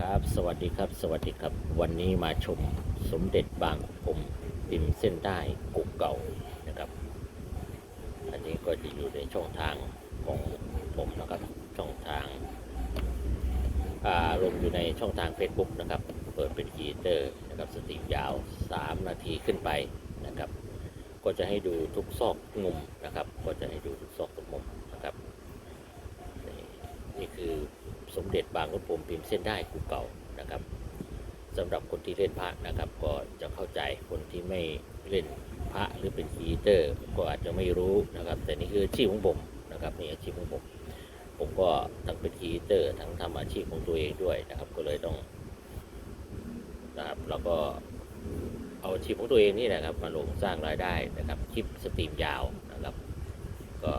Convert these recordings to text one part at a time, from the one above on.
ครับ สวัสดีครับ สวัสดีครับ วันนี้มาชมสมเด็จบางผมริมเส้นได้กุกเก่านะครับ อันนี้ก็จะอยู่ในช่องทางของผมนะครับ ช่องทางอ่าลงอยู่ในช่องทาง Facebook นะครับ เปิดเป็นคีเตอร์นะครับสตรีมยาว 3 นาทีขึ้นไปนะครับ ก็จะให้ดูทุกซอกมุมนะครับ ก็จะให้ดูทุกซอกทุกมุมนะครับ นี่คือ สมเด็จบางขุนพรมพิมพ์เส้นได้กูเก่านะครับสำหรับคนที่เล่นพระนะครับ ก็จะเข้าใจคนที่ไม่เล่นพระหรือเป็นคีเตอร์ ก็อาจจะไม่รู้นะครับ แต่นี่คืออาชีพของผมนะครับนี่อาชีพของผมผมก็ทั้งเป็นคีเตอร์ทั้งทำอาชีพของตัวเองด้วยนะครับ ก็เลยต้องนะครับเราก็เอาอาชีพของตัวเองนี่นะครับ มาลงสร้างรายได้นะครับคลิปสตรีมยาวนะครับ ก็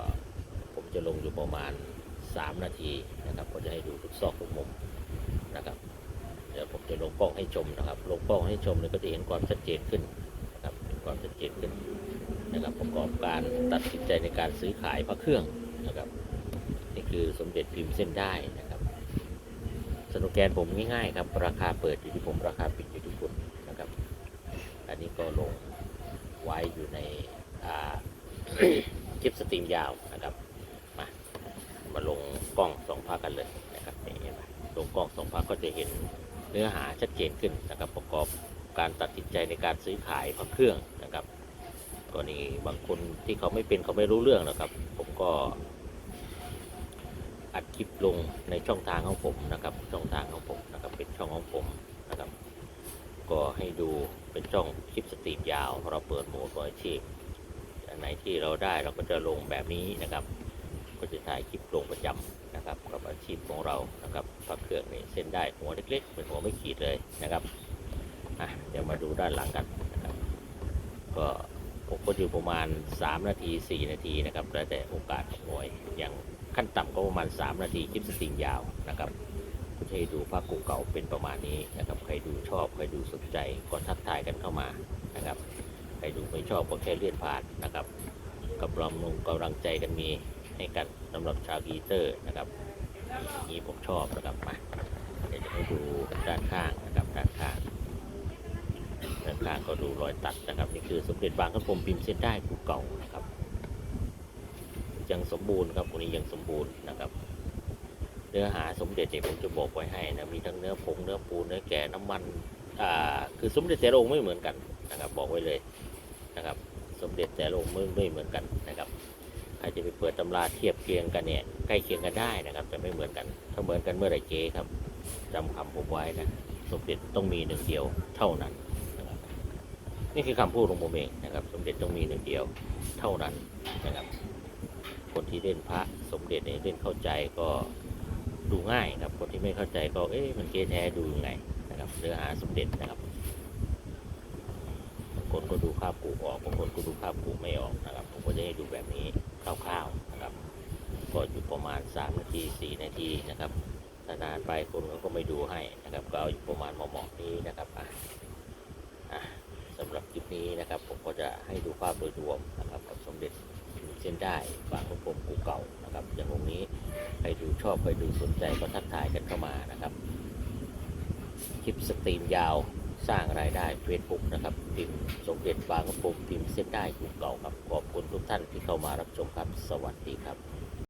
ผมจะลงอยู่ประมาณ 3 นาทีนะครับก็จะให้ดูทุกซอกทุกมุมนะครับ เดี๋ยวผมจะลงกล้องให้ชมนะครับ ลงกล้องให้ชมเนี่ยก็จะเห็นความชัดเจนขึ้นนะครับเห็นความชัดเจนขึ้นนะครับประกอบการตัดสินใจในการซื้อขายพระเครื่องนะครับ นี่คือสมเด็จพิมพ์เส้นได้นะครับสโลแกนผมง่ายๆครับ ราคาเปิดอยู่ที่ผมราคาปิดอยู่ที่คุณนะครับ อันนี้ก็ลงไว้อยู่ในคลิปสตรีมยาวนะครับ ลงกล้องสองภาคกันเลยนะครับนี่นไหมลงกล้องสองภาคก็จะเห็นเนื้อหาชัดเจนขึ้นนะครับประกอบการตัดสินใจในการซื้อขายพระเครื่องนะครับกรณีบางคนที่เขาไม่เป็นเขาไม่รู้เรื่องนะครับ ผมก็อัดคลิปลงในช่องทางของผมนะครับ ช่องทางของผมนะครับเป็นช่องของผมนะครับ ก็ให้ดูเป็นช่องคลิปสตรีมยาว เราเปิดโหมดบอยชีพอันไหนที่เราได้เราก็จะลงแบบนี้นะครับ ก็จะถ่ายคลิปลงประจำนะครับกับอาชีพของเรานะครับพระเครื่องนี่เส้นได้หัวเล็กๆเป็นหัวไม่ขีดเลยนะครับอะเดี๋ยวมาดูด้านหลังกันนะครับ ก็ผมก็อยู่ประมาณ 3 นาที 4 นาทีนะครับแล้วแต่โอกาสของมวยอย่างขั้นต่ำก็ประมาณ 3 นาทีคลิปสตรีมยาวนะครับก็จะให้ดูภาพกูเก่าเป็นประมาณนี้นะครับใครดูชอบใครดูสนใจก็ทักทายกันเข้ามานะครับใครดูไม่ชอบก็แค่เลื่อนผ่านนะครับกำลังกำลังใจกันมี ให้กันสำหรับชาวกีเตอร์นะครับนี่ผมชอบนะครับมาเดี๋ยวจะให้ดูด้านข้างนะครับด้านข้างด้านข้างก็ดูรอยตัดนะครับนี่คือสมเด็จบางขันพรหมพิมพ์เส้นได้กูเก่านะครับ ยังสมบูรณ์ครับวันนี้ยังสมบูรณ์นะครับเนื้อหาสมเด็จเนี่ยผมจะบอกไว้ให้นะมีทั้งเนื้อผงเนื้อปูเนื้อแก่น้ำมันอ่าคือสมเด็จแต่ละองค์ไม่เหมือนกันนะครับ บอกไว้เลยนะครับ สมเด็จแต่ละองค์ไม่ไม่เหมือนกันนะครับ ใครจะไปเปิดตำราเทียบเคียงกันเนี่ยใกล้เคียงกันได้นะครับ แต่ไม่เหมือนกัน ถ้าเหมือนกันเมื่อไรเจ๊ครับจำคำผมไว้นะสมเด็จต้องมีหนึ่งเดียวเท่านั้นนะครับนี่คือคำพูดของผมเองนะครับ สมเด็จต้องมีหนึ่งเดียวเท่านั้นนะครับ คนที่เล่นพระสมเด็จเนี่ยเล่นเข้าใจก็ดูง่ายครับ คนที่ไม่เข้าใจก็เอ๊ะมันเก๊แท้ดูยังไงนะครับเนื้อหาสมเด็จนะครับบางคนก็ดูภาพกูออกบางคนก็ดูภาพกูไม่ออกนะครับ ผมก็จะให้ดูแบบนี้ คร่าวๆนะครับ ก็อยู่ประมาณ 3 นาที 4 นาทีนะครับถ้านานไปคนเขาก็ไม่ดูให้นะครับ ก็เอาอยู่ประมาณเหมาะๆนี้นะครับอะอะสำหรับคลิปนี้นะครับ ผมก็จะให้ดูภาพโดยรวมนะครับกับสมเด็จเส้นได้บางขุนพรหมกูเก่านะครับ อย่างองนี้ใครดูชอบใครดูสนใจก็ทักทายกันเข้ามานะครับคลิปสตรีมยาวสร้างรายได้เฟซบุ๊กนะครับพิมพ์สมเด็จบางกระปุกพิมพ์เส้นได้กลุ่มเก่าครับขอบ ทุกท่านที่เข้ามารับชมครับ สวัสดีครับ